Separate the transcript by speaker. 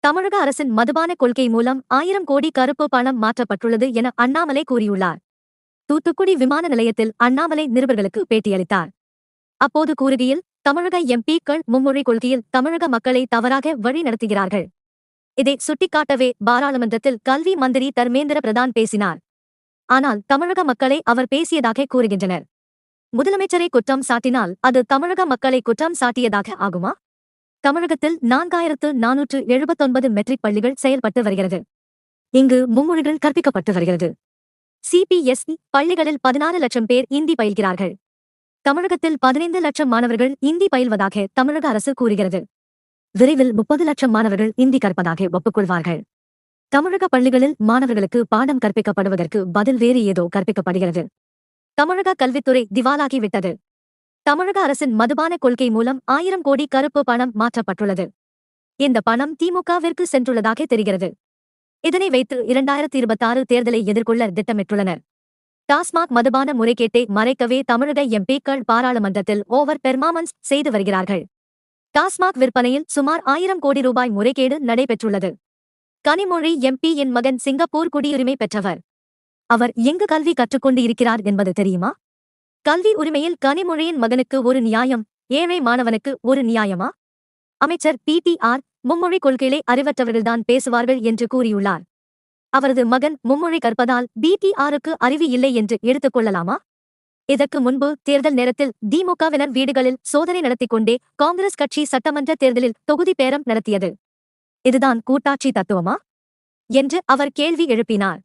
Speaker 1: தமிழக அரசின் மதுபான கொள்கை மூலம் ஆயிரம் கோடி கருப்பு பணம் மாற்றப்பட்டுள்ளது என அண்ணாமலை கூறியுள்ளார். தூத்துக்குடி விமான நிலையத்தில் அண்ணாமலை நிருபர்களுக்கு பேட்டியளித்தார். அப்போது கூறுகையில் தமிழக எம்பிக்கள் மும்மொழி கொள்கையில் தமிழக மக்களை தவறாக வழி நடத்துகிறார்கள். இதை சுட்டிக்காட்டவே பாராளுமன்றத்தில் கல்வி மந்திரி தர்மேந்திர பிரதான் பேசினார். ஆனால் தமிழக மக்களை அவர் பேசியதாக கூறுகின்றனர். முதலமைச்சரை குற்றம் சாட்டினால் அது தமிழக மக்களை குற்றம் சாட்டியதாக ஆகுமா? தமிழகத்தில் நான்காயிரத்து நானூற்று எழுபத்தொன்பது மெட்ரிக் பள்ளிகள் செயல்பட்டு வருகிறது. இங்கு மும்மொழிகள் கற்பிக்கப்பட்டு வருகிறது. சிபிஎஸ்இ பள்ளிகளில் பதினாறு லட்சம் பேர் இந்தி பயில்கிறார்கள். தமிழகத்தில் பதினைந்து லட்சம் மாணவர்கள் இந்தி பயில்வதாக தமிழக அரசு கூறுகிறது. விரைவில் முப்பது லட்சம் மாணவர்கள் இந்தி கற்பதாக ஒப்புக்கொள்வார்கள். தமிழக பள்ளிகளில் மாணவர்களுக்கு பாடம் கற்பிக்கப்படுவதற்கு பதில் வேறு ஏதோ கற்பிக்கப்படுகிறது. தமிழக கல்வித்துறை திவாலாகிவிட்டது. தமிழக அரசின் மதுபான கொள்கை மூலம் ஆயிரம் கோடி கருப்பு பணம் மாற்றப்பட்டுள்ளது. இந்த பணம் திமுகவிற்கு சென்றுள்ளதாக தெரிகிறது. இதனை வைத்து இரண்டாயிரத்தி இருபத்தாறு தேர்தலை எதிர்கொள்ள திட்டமிட்டுள்ளனர். டாஸ்மாக் மதுபான முறைகேட்டை மறைக்கவே தமிழக எம்பிக்கள் பாராளுமன்றத்தில் ஓவர் பெர்மாமன்ஸ் செய்து வருகிறார்கள். டாஸ்மாக் விற்பனையில் சுமார் ஆயிரம் கோடி ரூபாய் முறைகேடு நடைபெற்றுள்ளது. கனிமொழி எம்பியின் மகன் சிங்கப்பூர் குடியுரிமை பெற்றவர். அவர் எங்கு கல்வி கற்றுக்கொண்டு இருக்கிறார் என்பது தெரியுமா? கல்வி உரிமையில் கனிமொழியின் மகனுக்கு ஒரு நியாயம். ஏழை மாணவனுக்கு ஒரு நியாயமா? அமைச்சர் பிடிஆர் மும்மொழி கொள்கையிலே அறிவற்றவர்கள்தான் பேசுவார்கள் என்று கூறியுள்ளார். அவரது மகன் மும்மொழி கற்பதால் பிடிஆருக்கு அறிவு இல்லை என்று எடுத்துக் கொள்ளலாமா? இதற்கு முன்பு தேர்தல் நேரத்தில் திமுகவினர் வீடுகளில் சோதனை நடத்திக் கொண்டே காங்கிரஸ் கட்சி சட்டமன்ற தேர்தலில் தொகுதி பேரம் நடத்தியது. இதுதான் கூட்டாட்சி தத்துவமா? என்று அவர் கேள்வி எழுப்பினார்.